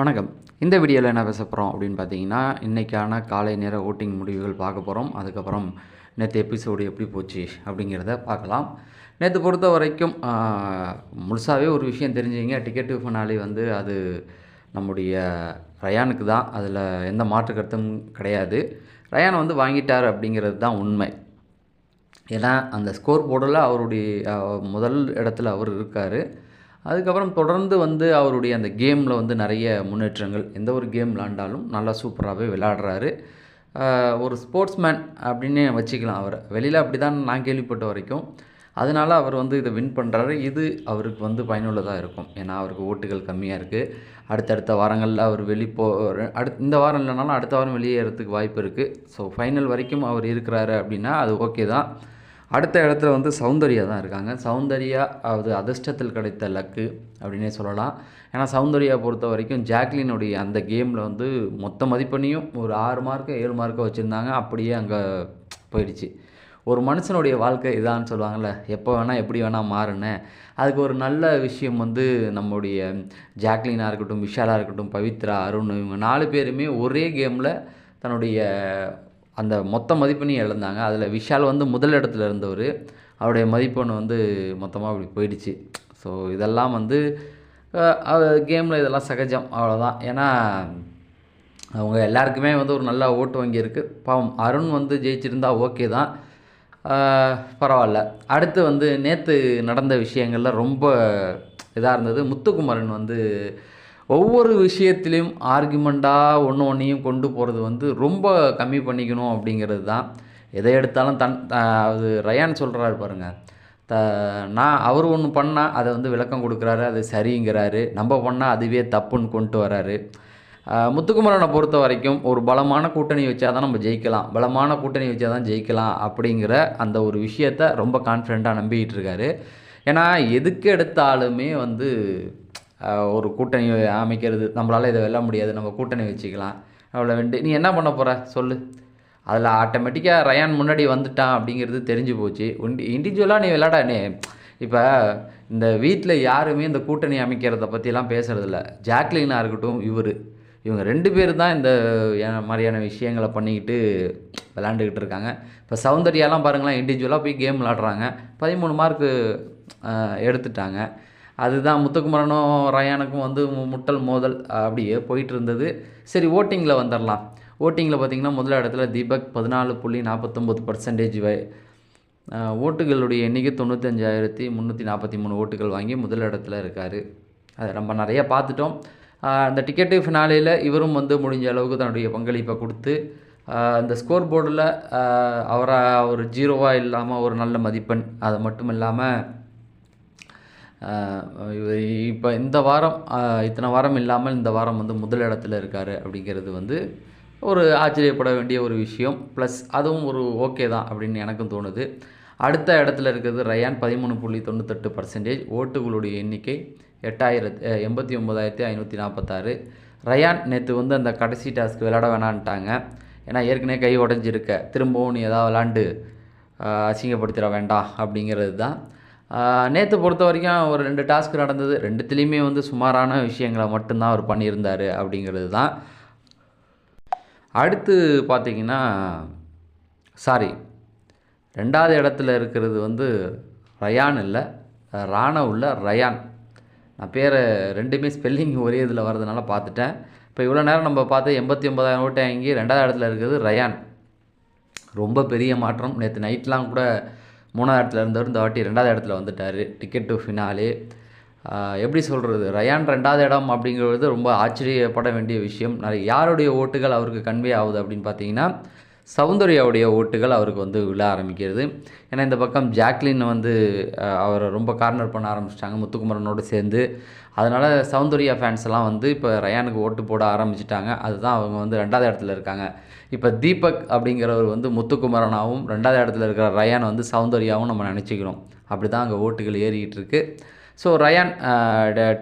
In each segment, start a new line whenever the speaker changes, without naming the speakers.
வணக்கம். இந்த வீடியோவில் என்ன பேச போகிறோம் அப்படின்னு பார்த்தீங்கன்னா இன்றைக்கான காலை நேர ஓட்டிங் முடிவுகள் பார்க்க போகிறோம் அதுக்கப்புறம் நேற்று எபிசோடு எப்படி போச்சு அப்படிங்கிறத பார்க்கலாம். நேற்று பொறுத்த வரைக்கும் முழுசாகவே ஒரு விஷயம் தெரிஞ்சுங்க டிக்கெட்டு ஃபினாலி வந்து அது நம்முடைய ரயானுக்கு தான். அதில் எந்த மாற்று கருத்தும் கிடையாது. ரயான் வந்து வாங்கிட்டார் அப்படிங்கிறது தான் உண்மை. ஏன்னா அந்த ஸ்கோர் போர்டில் அவருடைய முதல் இடத்துல அவர் இருக்கார். அதுக்கப்புறம் தொடர்ந்து வந்து அவருடைய அந்த கேமில் வந்து நிறைய முன்னேற்றங்கள் எந்த ஒரு கேம் விளாண்டாலும் நல்லா சூப்பராகவே விளாடுறாரு. ஒரு ஒரு ஸ்போர்ட்ஸ்மேன் அப்படின்னே வச்சுக்கலாம் அவரை. வெளியில் அப்படி தான் நான் கேள்விப்பட்ட வரைக்கும். அதனால் அவர் வந்து இதை வின் பண்ணுறாரு இது அவருக்கு வந்து பயனுள்ளதாக இருக்கும். ஏன்னா அவருக்கு ஓட்டுகள் கம்மியாக இருக்குது அடுத்தடுத்த வாரங்களில் அவர் வெளி போ அடுத் இந்த வாரம் இல்லைனாலும் அடுத்த வாரம் வெளியேறதுக்கு வாய்ப்பு இருக்குது ஸோ ஃபைனல் வரைக்கும் அவர் இருக்கிறாரு அப்படின்னா அது ஓகே தான். அடுத்த இடத்துல வந்து சௌந்தர்யா தான் இருக்காங்க. சௌந்தர்யா அது அதிர்ஷ்டத்தில் கிடைத்த லக்கு அப்படின்னே சொல்லலாம். ஏன்னா சௌந்தர்யா பொறுத்த வரைக்கும் ஜாக்லினுடைய அந்த கேமில் வந்து மொத்த மதிப்பெண்ணையும் ஒரு ஆறு மார்க்கு ஏழு மார்க்கு வச்சுருந்தாங்க. அப்படியே அங்கே போயிடுச்சு. ஒரு மனுஷனுடைய வாழ்க்கை இதான்னு சொல்லுவாங்கள்ல எப்போ வேணால் எப்படி வேணால் மாறுனேன். அதுக்கு ஒரு நல்ல விஷயம் வந்து நம்முடைய ஜாக்லினாக இருக்கட்டும் விஷாலாக இருக்கட்டும் பவித்ரா அருண் இவங்க நாலு பேருமே ஒரே கேமில் தன்னுடைய அந்த மொத்த மதிப்பெண்ணையும் இழந்தாங்க. அதில் விஷால் வந்து முதல் இடத்துல இருந்தவர். அவருடைய மதிப்பெண் வந்து மொத்தமாக அப்படி போயிடுச்சு. ஸோ இதெல்லாம் வந்து கேமில் இதெல்லாம் சகஜம். அவ்வளோதான் ஏன்னா அவங்க எல்லாருக்குமே வந்து ஒரு நல்ல ஓட்டு வங்கி இருக்குது பாவம் அருண் வந்து ஜெயிச்சிருந்தா ஓகே தான். பரவாயில்ல. அடுத்து வந்து நேற்று நடந்த விஷயங்களில் ரொம்ப இதாக இருந்தது. முத்துக்குமரன் வந்து ஒவ்வொரு விஷயத்துலேயும் ஆர்குமெண்ட்டாக ஒன்று ஒன்றையும் கொண்டு போகிறது வந்து ரொம்ப கம்மி பண்ணிக்கணும் அப்படிங்கிறது தான். எதை எடுத்தாலும் தன் அது ரயான் சொல்கிறாரு பாருங்கள் த நான் அவர் ஒன்று பண்ணால் அதை வந்து விளக்கம் கொடுக்குறாரு அது சரிங்கிறாரு. நம்ம பண்ணால் அதுவே தப்புன்னு கொண்டு வராரு. முத்துக்குமரனை பொறுத்த வரைக்கும் ஒரு பலமான கூட்டணி வச்சா தான் நம்ம ஜெயிக்கலாம். பலமான கூட்டணி வச்சா தான் ஜெயிக்கலாம் அப்படிங்கிற அந்த ஒரு விஷயத்த ரொம்ப கான்ஃபிடெண்ட்டாக நம்பிக்கிட்டு இருக்காரு. ஏன்னா எதுக்கு எடுத்தாலுமே வந்து ஒரு கூட்டணி அமைக்கிறது. நம்மளால் இதை வெல்ல முடியாது. நம்ம கூட்டணி வச்சுக்கலாம். அவ்வளோ வேண்டி நீ என்ன பண்ண போகிற சொல்லு. அதில் ஆட்டோமேட்டிக்காக ரயான் முன்னாடி வந்துட்டான் அப்படிங்கிறது தெரிஞ்சு போச்சு. இண்டி இண்டிவிஜுவலாக நீ விளாடானே இப்போ இந்த வீட்டில் யாருமே இந்த கூட்டணி அமைக்கிறத பற்றிலாம் பேசுகிறதில்ல ஜாக்லினாக இருக்கட்டும் இவர். இவங்க ரெண்டு பேர் தான் இந்த மாதிரியான விஷயங்களை பண்ணிக்கிட்டு விளாண்டுக்கிட்டு இருக்காங்க. இப்போ சௌந்தர்யாலாம் பாருங்களேன் இண்டிவிஜுவலாக போய் கேம் விளாடுறாங்க பதிமூணு மார்க்கு எடுத்துட்டாங்க. அதுதான் முத்துக்குமரனும் ரயானுக்கும் வந்து மு- முட்டல் மோதல் அப்படியே போயிட்டு இருந்தது சரி ஓட்டிங்கில் வந்துடலாம் ஓட்டிங்கில் பார்த்தீங்கன்னா முதல் இடத்துல தீபக் பதினாலு புள்ளி நாற்பத்தொம்பது பர்சன்டேஜ் ஓட்டுகளுடைய எண்ணிக்கை தொண்ணூத்தஞ்சாயிரத்தி முந்நூற்றி நாற்பத்தி மூணு ஓட்டுகள் வாங்கி முதல் இடத்துல இருக்கார். அதை நம்ம நிறைய பார்த்துட்டோம். அந்த டிக்கெட்டு ஃபினாலேயில் இவரும் வந்து முடிஞ்ச அளவுக்கு தன்னுடைய பங்களிப்பை கொடுத்து அந்த ஸ்கோர் போர்டில் அவரை ஒரு ஜீரோவாக இல்லாமல் ஒரு நல்ல மதிப்பெண். அது மட்டும் இல்லாமல் இப்போ இந்த வாரம் இத்தனை வாரம் இல்லாமல் இந்த வாரம் வந்து முதல் இடத்துல இருக்கார் அப்படிங்கிறது வந்து ஒரு ஆச்சரியப்பட வேண்டிய ஒரு விஷயம். ப்ளஸ் அதுவும் ஒரு ஓகே தான் அப்படின்னு எனக்கும் தோணுது. அடுத்த இடத்துல இருக்கிறது ரயான் பதிமூணு புள்ளி தொண்ணூத்தெட்டு பர்சன்டேஜ் ஓட்டுகளுடைய எண்ணிக்கை எட்டாயிரத்து எண்பத்தி ஒம்பதாயிரத்தி ஐநூற்றி நாற்பத்தாறு ரயான் நேற்று வந்து அந்த கடைசி டாஸ்க் விளையாட வேணான்ட்டாங்க. ஏன்னா ஏற்கனவே கை உடஞ்சிருக்க. திரும்பவும் நீ ஏதாவது விளாண்டு அசிங்கப்படுத்திட வேண்டாம் அப்படிங்கிறது தான். நேற்று பொறுத்த வரைக்கும் ஒரு ரெண்டு டாஸ்க் நடந்தது. ரெண்டுத்துலேயுமே வந்து சுமாரான விஷயங்களை மட்டும்தான் அவர் பண்ணியிருந்தார் அப்படிங்கிறது தான். அடுத்து பார்த்தீங்கன்னா சாரி ரெண்டாவது இடத்துல இருக்கிறது வந்து ரயான் இல்லை. ராணவுள்ள ரயான். நான் பேரை ரெண்டுமே ஸ்பெல்லிங் ஒரே இதில் வரதுனால பார்த்துட்டேன். இப்போ இவ்வளோ நேரம் நம்ம பார்த்து எண்பத்தி ஒன்பதாயிரம் ஓட்டை வாங்கி ரெண்டாவது இடத்துல இருக்கிறது ரயான். ரொம்ப பெரிய மாற்றம். நேற்று நைட்லாம் கூட மூணாவது இடத்துல இருந்தவர் இந்த வாட்டி ரெண்டாவது இடத்துல வந்துட்டார். டிக்கெட் டு ஃபினாலே எப்படி சொல்கிறது ரயான் ரெண்டாவது இடம் அப்படிங்கிறது ரொம்ப ஆச்சரியப்பட வேண்டிய விஷயம். நிறைய யாருடைய ஓட்டுகள் அவருக்கு கன்வே ஆகுது அப்படின்னு பார்த்தீங்கன்னா சௌந்தர்யாவுடைய ஓட்டுகள் அவருக்கு வந்து விழ ஆரம்பிக்கிறது. ஏன்னா இந்த பக்கம் ஜாக்லின் வந்து அவரை ரொம்ப கார்னர் பண்ண ஆரம்பிச்சிட்டாங்க முத்துக்குமரனோடு சேர்ந்து. அதனால் சௌந்தர்யா ஃபேன்ஸ் எல்லாம் வந்து இப்போ ரயானுக்கு ஓட்டு போட ஆரம்பிச்சிட்டாங்க. அதுதான் அவங்க வந்து ரெண்டாவது இடத்துல இருக்காங்க. இப்போ தீபக் அப்படிங்கிறவர் வந்து முத்துக்குமரனாகவும் ரெண்டாவது இடத்துல இருக்கிற ரயான் வந்து சௌந்தர்யாவும் நம்ம நினச்சிக்கிறோம். அப்படி தான் அங்கே ஓட்டுகள் ஏறிக்கிட்டு இருக்கு. So Rayan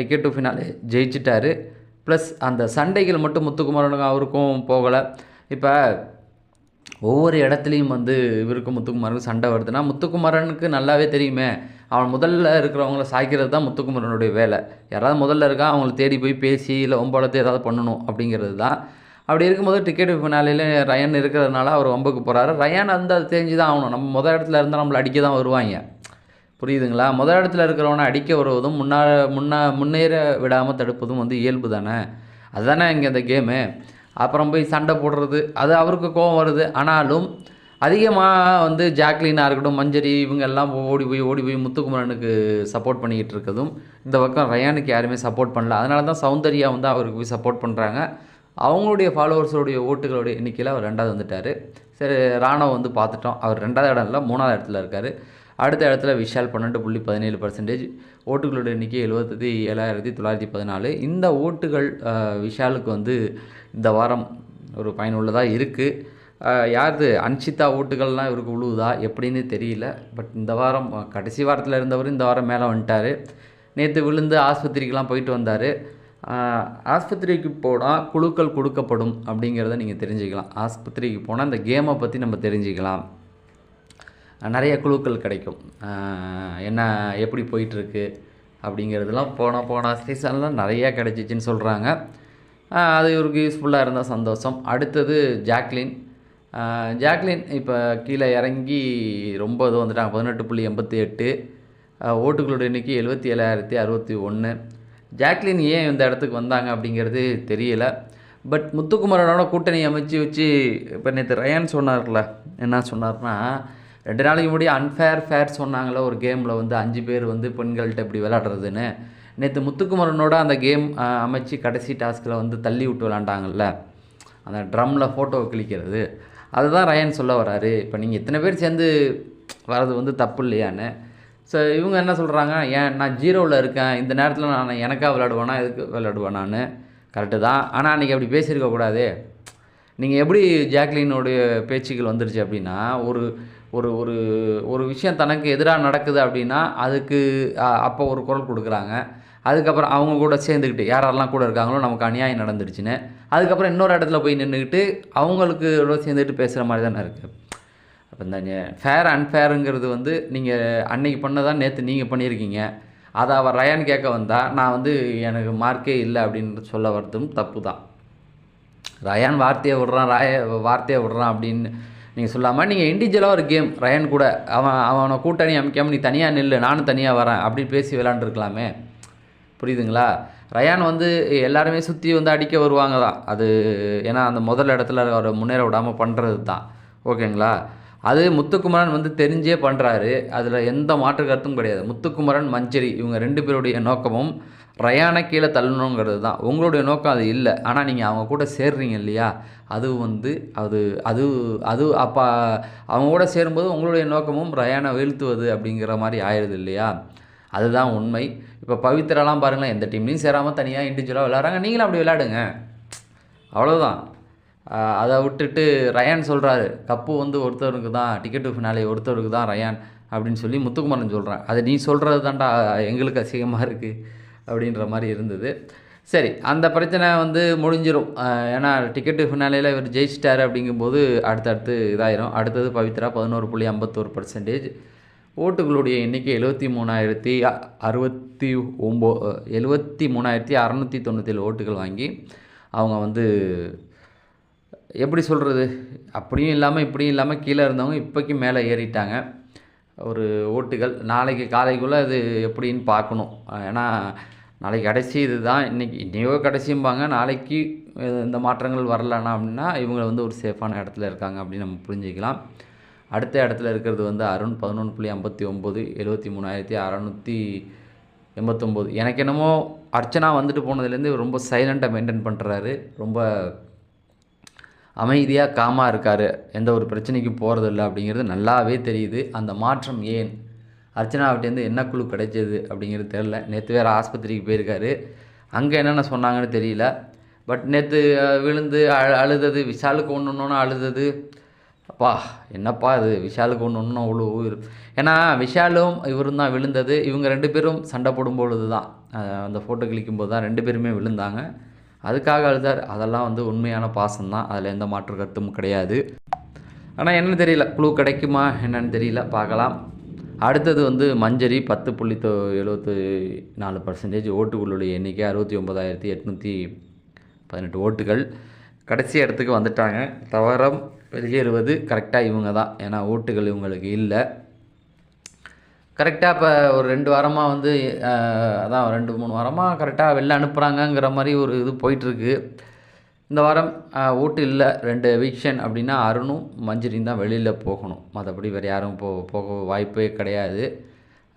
ticket to finale ஜெயிச்சிட்டாரு. Plus அந்த சண்டைகள் மட்டும் முத்துக்குமரனுக்கும் அவருக்கும் போகலை. இப்போ ஒவ்வொரு இடத்துலையும் வந்து இவருக்கும் முத்துக்குமாருக்கும் சண்டை வருதுன்னா முத்துக்குமாரனுக்கு நல்லாவே தெரியுமே. அவன் முதல்ல இருக்கிறவங்கள சாய்க்கிறது தான் முத்துக்குமரனுடைய வேலை. யாராவது முதல்ல இருக்கா அவங்கள தேடி போய் பேசி இல்லை ஒம்பளத்தை ஏதாவது பண்ணணும் அப்படிங்கிறது தான். அப்படி இருக்கும்போது டிக்கெட் ஃபினாலில் ரயன் இருக்கிறதுனால அவர் ஒம்புக்கு போகிறாரு ரயான் வந்து அது தெரிஞ்சு தான் ஆகணும். நம்ம முதல் இடத்துல இருந்தால் நம்மளை அடிக்க தான் வருவாங்க. புரியுதுங்களா? முதல் இடத்துல இருக்கிறவனை அடிக்க வருவதும் முன்னா முன்னா முன்னேற விடாமல் தடுப்பதும் வந்து இயல்பு தானே? அதுதானே இங்கே இந்த கேமு அப்புறம் போய் சண்டை போடுறது அது அவருக்கு கோவம் வருது. ஆனாலும் அதிகமாக வந்து ஜாக்லினாக இருக்கட்டும் மஞ்சரி இவங்க எல்லாம் ஓடி போய் ஓடி போய் முத்துக்குமரனுக்கு சப்போர்ட் பண்ணிக்கிட்டு இருக்கதும் இந்த பக்கம் ரயானுக்கு யாருமே சப்போர்ட் பண்ணல. அதனால தான் சௌந்தர்யா வந்து அவருக்கு போய் சப்போர்ட் பண்ணுறாங்க அவங்களுடைய ஃபாலோவர்ஸோடைய ஓட்டுகளுடைய எண்ணிக்கையில் அவர் ரெண்டாவது வந்துட்டார். சரி ராணவ் வந்து பார்த்துட்டோம். அவர் ரெண்டாவது இடம் இல்லை மூணாவது இடத்துல இருக்கார். அடுத்த இடத்துல விஷால் பன்னெண்டு புள்ளி பதினேழு பர்சன்டேஜ் ஓட்டுகளோட எண்ணிக்கை எழுபத்தி ஏழாயிரத்தி தொள்ளாயிரத்தி பதினாலு. இந்த ஓட்டுகள் விஷாலுக்கு வந்து இந்த வாரம் ஒரு பயனுள்ளதாக இருக்குது யாரு அன்சிதா ஓட்டுகள்லாம் இவருக்கு உழுவுதா? எப்படின்னு தெரியல. பட் இந்த வாரம் கடைசி வாரத்தில் இருந்தவர் இந்த வாரம் மேலே வந்துட்டார். நேற்று விழுந்து ஆஸ்பத்திரிக்கெலாம் போயிட்டு வந்தார். ஆஸ்பத்திரிக்கு போனால் குழுக்கள் கொடுக்கப்படும் அப்படிங்கிறத நீங்கள் தெரிஞ்சுக்கலாம். ஆஸ்பத்திரிக்கு போனால் இந்த கேமை பற்றி நம்ம தெரிஞ்சுக்கலாம். நிறைய குழுக்கள் கிடைக்கும். என்ன எப்படி போயிட்டுருக்கு அப்படிங்கிறதுலாம் போனால் போன சீசன்லாம் நிறையா கிடைச்சிச்சின்னு சொல்கிறாங்க அது இவருக்கு யூஸ்ஃபுல்லாக இருந்தால் சந்தோஷம். அடுத்தது ஜாக்லின். ஜாக்லின் இப்போ கீழே இறங்கி ரொம்ப இது வந்துட்டாங்க. பதினெட்டு புள்ளி எண்பத்தி எட்டு. ஓட்டுகளோட எண்ணிக்கை எழுபத்தி ஏழாயிரத்தி அறுபத்தி ஒன்று ஜாக்லின் ஏன் இந்த இடத்துக்கு வந்தாங்க அப்படிங்கிறது தெரியல. பட் முத்துக்குமரனோட கூட்டணி அமைச்சு வச்சு இப்போ நேற்று ரயான் சொன்னார்ல என்ன சொன்னார்னா ரெண்டு நாளைக்கு முன்னாடி அன்ஃபேர் ஃபேர் சொன்னாங்களே ஒரு கேமில் வந்து அஞ்சு பேர் வந்து பெண்கள்கிட்ட இப்படி விளாடுறதுன்னு நேற்று முத்துக்குமரனோட அந்த கேம் அமைச்சு கடைசி டாஸ்கில் வந்து தள்ளி விட்டு விளாண்டாங்கல்ல அந்த ட்ரம்மில் ஃபோட்டோவை கிளிக்கிறது அதுதான் ரயன் சொல்ல வராரு. இப்போ நீங்கள் இத்தனை பேர் சேர்ந்து வர்றது வந்து தப்பு இல்லையான்னு. ஸோ இவங்க என்ன சொல்கிறாங்க ஏன் நான் ஜீரோவில் இருக்கேன். இந்த நேரத்தில் நான் எனக்காக விளையாடுவேனா? எதுக்கு விளையாடுவேன் நான் கரெக்டு தான். ஆனால் அன்றைக்கி அப்படி பேசியிருக்கக்கூடாது நீங்கள் எப்படி ஜாக்லினுடைய பேச்சுக்கள் வந்துடுச்சு அப்படின்னா ஒரு ஒரு ஒரு ஒரு விஷயம் தனக்கு எதிராக நடக்குது அப்படின்னா அதுக்கு அப்போ ஒரு குரல் கொடுக்குறாங்க. அதுக்கப்புறம் அவங்க கூட சேர்ந்துக்கிட்டு யாரெல்லாம் கூட இருக்காங்களோ நமக்கு அநியாயம் நடந்துருச்சுன்னு. அதுக்கப்புறம் இன்னொரு இடத்துல போய் நின்றுக்கிட்டு அவங்களுக்கு சேர்ந்துக்கிட்டு பேசுகிற மாதிரி தானே இருக்குது அப்போ இந்த ஃபேர் அன்ஃபேருங்கிறது வந்து நீங்கள் அன்னைக்கு பண்ணதான் நேற்று நீங்கள் பண்ணியிருக்கீங்க. அதை அவர் ரயான் கேட்க வந்தால் நான் வந்து எனக்கு மார்க்கே இல்லை அப்படின்னு சொல்ல வரதும் தப்பு தான் ரயான் வார்த்தையை விடுறான் ராய வார்த்தையை விடுறான் அப்படின்னு நீங்கள் சொல்லாமல் நீங்கள் இண்டிவிஜுவலாக ஒரு கேம் ரயான் கூட அவன் அவனை கூட்டணி அமைக்காமல் நீ தனியாக நில்லு நானும் தனியாக வரேன் அப்படின்னு பேசி விளாண்டுருக்கலாமே புரியுதுங்களா? ரயான் வந்து எல்லாருமே சுற்றி வந்து அடிக்க வருவாங்க தான் அது ஏன்னா அந்த முதல் இடத்துல அவரை முன்னேற விடாமல் பண்ணுறது தான் ஓகேங்களா? அது முத்துக்குமரன் வந்து தெரிஞ்சே பண்ணுறாரு அதில் எந்த மாற்று கருத்தும் கிடையாது. முத்துக்குமரன் மஞ்சரி இவங்க ரெண்டு பேருடைய நோக்கமும் ரயானை கீழே தள்ளணுங்கிறது தான். உங்களுடைய நோக்கம் அது இல்லை. ஆனால் நீங்கள் அவங்க கூட சேர்றீங்க இல்லையா? அது வந்து அது அது அது அப்போ அவங்க கூட சேரும்போது உங்களுடைய நோக்கமும் ரயானை வீழ்த்துவது அப்படிங்கிற மாதிரி ஆயிடுது இல்லையா? அதுதான் உண்மை. இப்போ பவித்ரெல்லாம் பாருங்களேன் எந்த டீம்லையும் சேராமல் தனியாக இண்டிவிஜுவலாக விளாட்றாங்க நீங்களும் அப்படி விளையாடுங்க. அவ்வளோதான் அதை விட்டுட்டு ரயான் சொல்கிறாரு கப்பு வந்து ஒருத்தருக்கு தான் டிக்கெட்டு ஃபினாலே ஒருத்தருக்கு தான் ரயான் அப்படின்னு சொல்லி முத்துக்குமரன் சொல்கிறேன் அது நீ சொல்கிறது தான்டா எங்களுக்கு அசிங்கமாக இருக்குது அப்படின்ற மாதிரி இருந்தது. சரி அந்த பிரச்சனை வந்து முடிஞ்சிடும் ஏன்னா டிக்கெட்டு ஃபினாலேயில் இவர் ஜெயிச்சிட்டார் அப்படிங்கும்போது அடுத்தடுத்து இதாயிரும். அடுத்தது பவித்ரா பதினோரு புள்ளி ஐம்பத்தோரு பர்சன்டேஜ் ஓட்டுகளுடைய எண்ணிக்கை எழுபத்தி மூணாயிரத்தி அ- அறுபத்தி ஒம்போ எழுபத்தி மூணாயிரத்தி அறநூற்றி தொண்ணூற்றேழு ஓட்டுகள் வாங்கி அவங்க வந்து எப்படி சொல்கிறது அப்படியும் இல்லாமல் இப்படியும் இல்லாமல் கீழே இருந்தவங்க இப்போக்கி மேலே ஏறிட்டாங்க. ஒரு ஓட்டுகள் நாளைக்கு காலைக்குள்ளே அது எப்படின்னு பார்க்கணும். ஏன்னா நாளைக்கு கடைசி இதுதான். இன்றைக்கி இன்றையோ கடைசியும்பாங்க நாளைக்கு இந்த மாற்றங்கள் வரலன்னா அப்படின்னா இவங்க வந்து ஒரு சேஃபான இடத்துல இருக்காங்க அப்படின்னு நம்ம புரிஞ்சுக்கலாம். அடுத்த இடத்துல இருக்கிறது வந்து அருண் பதினொன்று புள்ளி ஐம்பத்தி ஒம்பது எழுபத்தி மூணாயிரத்தி அறநூற்றி எண்பத்தொம்போது. எனக்கு என்னமோ அர்ச்சனா வந்துட்டு போனதுலேருந்து ரொம்ப சைலண்ட்டாக மெயின்டைன் பண்ணுறாரு ரொம்ப அமைதியாக காமாக இருக்கார். எந்த ஒரு பிரச்சனைக்கும் போகிறதில்ல அப்படிங்கிறது நல்லாவே தெரியுது. அந்த மாற்றம் ஏன்? அர்ச்சனாவிட்டேருந்து என்ன குழு கிடைச்சது அப்படிங்கிறது தெரில நேற்று வேறு ஆஸ்பத்திரிக்கு போயிருக்காரு. அங்கே என்னென்ன சொன்னாங்கன்னு தெரியல. பட் நேற்று விழுந்து அழ அழுதது விஷாலுக்கு ஒன்று ஒன்று அழுதது. அப்பா என்னப்பா இது? விஷாலுக்கு ஒன்று ஒன்று அவ்வளோ உயிர் ஏன்னா விஷாலும் இவரும் தான் விழுந்தது. இவங்க ரெண்டு பேரும் சண்டை போடும் பொழுது தான் அந்த ஃபோட்டோ கிளிக்கும்போது தான் ரெண்டு பேருமே விழுந்தாங்க. அதுக்காக அழுதார். அதெல்லாம் வந்து உண்மையான பாசம் தான் அதில் எந்த மாற்று கருத்தும் கிடையாது. ஆனால் என்னன்னு தெரியல. குழு கிடைக்குமா? என்னன்னு தெரியல. பார்க்கலாம். அடுத்தது வந்து மஞ்சரி பத்து புள்ளி தொ எழுபத்து நாலு பர்சன்டேஜ் ஓட்டுகளுடைய எண்ணிக்கை அறுபத்தி ஒம்பதாயிரத்தி எட்நூற்றி பதினெட்டு ஓட்டுகள். கடைசி இடத்துக்கு வந்துட்டாங்க. தவறம் வெளியேறுவது கரெக்டாக இவங்க தான் ஏன்னா ஓட்டுகள் இவங்களுக்கு இல்லை. கரெக்டாக இப்போ ஒரு ரெண்டு வாரமாக வந்து அதான் ரெண்டு மூணு வாரமாக கரெக்டாக வெளில அனுப்புகிறாங்கங்கிற மாதிரி ஒரு இது போயிட்டுருக்கு. இந்த வாரம் ஓட்டு இல்லை ரெண்டு எவிக்ஷன் அப்படின்னா அருணும் மஞ்சரியும் தான் வெளியில் போகணும். மற்றபடி வேறு யாரும் போ போக வாய்ப்பே கிடையாது.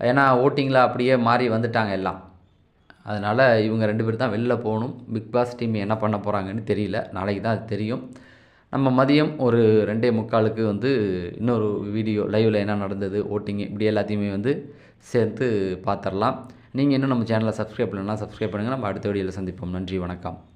ஏன்னா ஓட்டிங்கில் அப்படியே மாறி வந்துட்டாங்க எல்லாம். அதனால் இவங்க ரெண்டு பேர் தான் வெளில போகணும். பிக் பாஸ் டீம் என்ன பண்ண போகிறாங்கன்னு தெரியல. நாளைக்கு தான் அது தெரியும். நம்ம மதியம் ஒரு ரெண்டே முக்காலுக்கு வந்து இன்னொரு வீடியோ லைவில் என்ன நடந்தது ஓட்டிங் இப்படி எல்லாத்தையுமே வந்து சேர்த்து பார்த்துடலாம் நீங்கள் இன்னும் நம்ம சேனலை சப்ஸ்கிரைப் பண்ணலாம் சப்ஸ்கிரைப் பண்ணுங்கள் நம்ம அடுத்த வீடியோவில் சந்திப்போம். நன்றி வணக்கம்.